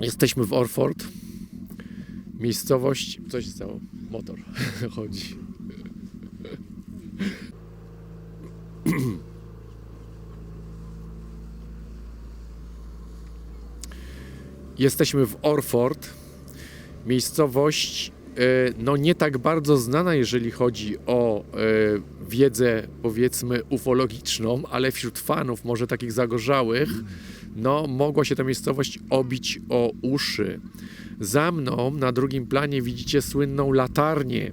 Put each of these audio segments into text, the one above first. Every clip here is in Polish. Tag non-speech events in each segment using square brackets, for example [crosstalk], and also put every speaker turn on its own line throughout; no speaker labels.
Jesteśmy w Orford. Miejscowość. Co się stało? Motor [laughs] chodzi. Jesteśmy w Orford. Miejscowość e, no nie tak bardzo znana, jeżeli chodzi o e, wiedzę powiedzmy ufologiczną, ale wśród fanów, może takich zagorzałych, no mogła się ta miejscowość obić o uszy. Za mną na drugim planie widzicie słynną latarnię,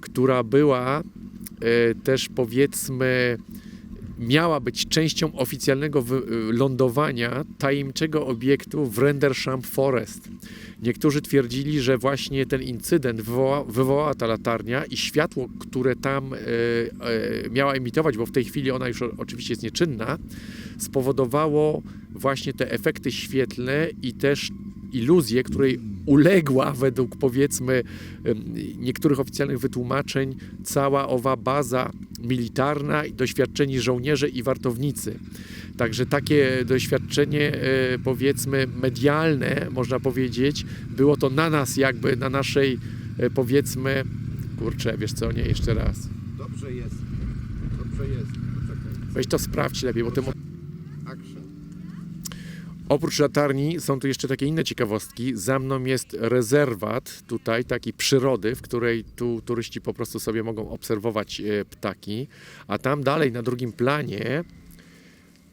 która była e, też powiedzmy miała być częścią oficjalnego y, lądowania tajemniczego obiektu w Rendersham Forest. Niektórzy twierdzili, że właśnie ten incydent wywoła, wywołała ta latarnia i światło, które tam e, e, miała emitować, bo w tej chwili ona już oczywiście jest nieczynna, spowodowało właśnie te efekty świetlne i też iluzję, której uległa według powiedzmy niektórych oficjalnych wytłumaczeń cała owa baza militarna i doświadczeni żołnierze i wartownicy. Także takie doświadczenie e, powiedzmy medialne, można powiedzieć, było to na nas jakby, na naszej e, powiedzmy, kurczę, wiesz co, nie, jeszcze raz.
Dobrze jest. Dobrze jest. Poczekaj.
Weź to sprawdź lepiej, bo ty. Oprócz latarni są tu jeszcze takie inne ciekawostki. Za mną jest rezerwat tutaj, taki przyrody, w której tu turyści po prostu sobie mogą obserwować e, ptaki. A tam dalej na drugim planie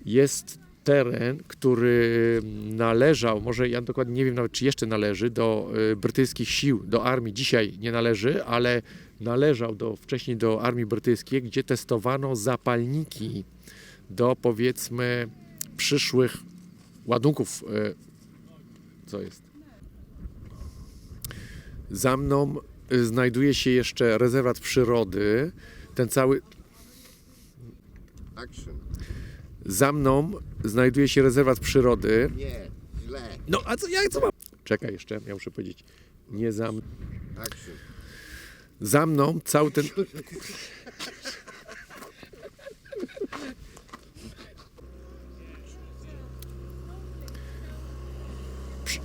jest teren, który należał, może ja dokładnie nie wiem nawet czy jeszcze należy, do e, brytyjskich sił, do armii. Dzisiaj nie należy, ale należał do, wcześniej do armii brytyjskiej, gdzie testowano zapalniki do powiedzmy przyszłych ładunków. e, Co jest? Za mną e, znajduje się jeszcze rezerwat przyrody. Ten cały.
Action.
Za mną znajduje się rezerwat przyrody.
Nie. Źle.
No a co ja co mam? Czekaj jeszcze, ja muszę powiedzieć. Nie za, m-
Action.
za mną cały ten.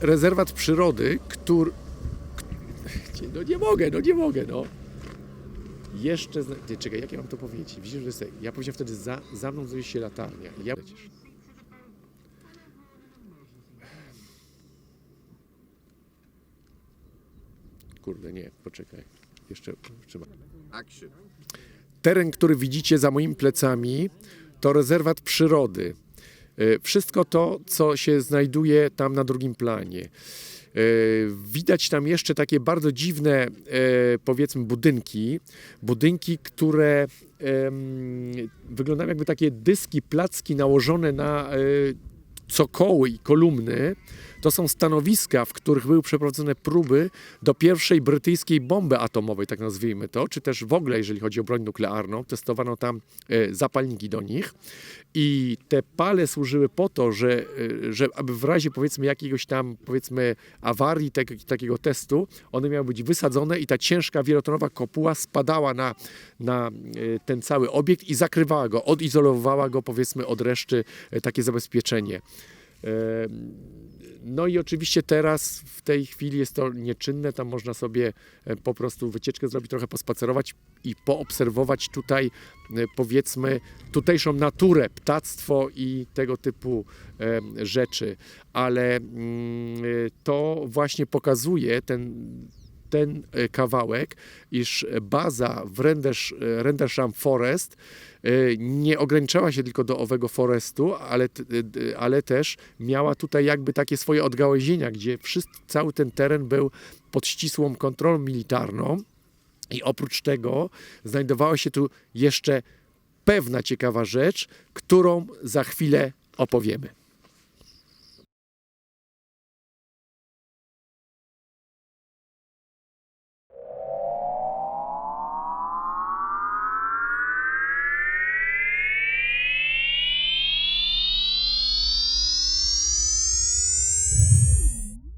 Rezerwat przyrody, który. No nie mogę, no nie mogę, no. Jeszcze. Zna... Ty, czekaj, jak ja mam to powiedzieć? Widzisz, że jest... ja powiedziałem wtedy za, za mną znajduje się latarnia. Ja... Kurde, nie, poczekaj. Jeszcze trzeba. Teren, który widzicie za moimi plecami, to rezerwat przyrody. E, Wszystko to, co się znajduje tam na drugim planie. E, Widać tam jeszcze takie bardzo dziwne, e, powiedzmy, budynki. Budynki, które wyglądają jakby takie dyski, placki nałożone na cokoły i kolumny. To są stanowiska, w których były przeprowadzone próby do pierwszej brytyjskiej bomby atomowej, tak nazwijmy to, czy też w ogóle, jeżeli chodzi o broń nuklearną, testowano tam e, zapalniki do nich. I te pale służyły po to, że, e, że aby w razie powiedzmy jakiegoś tam powiedzmy awarii tak, takiego testu, one miały być wysadzone i ta ciężka wielotonowa kopuła spadała na, na e, ten cały obiekt i zakrywała go, odizolowała go powiedzmy od reszty takie zabezpieczenie. No i oczywiście teraz w tej chwili jest to nieczynne, tam można sobie e, po prostu wycieczkę zrobić, trochę pospacerować i poobserwować tutaj e, powiedzmy tutejszą naturę, ptactwo i tego typu rzeczy, ale mm, e, to właśnie pokazuje ten ten e, kawałek, iż baza w Renders, e, Rendersham Forest e, nie ograniczała się tylko do owego forestu, ale, ale też miała tutaj jakby takie swoje odgałęzienia, gdzie wszyscy, cały ten teren był pod ścisłą kontrolą militarną i oprócz tego znajdowała się tu jeszcze pewna ciekawa rzecz, którą za chwilę opowiemy.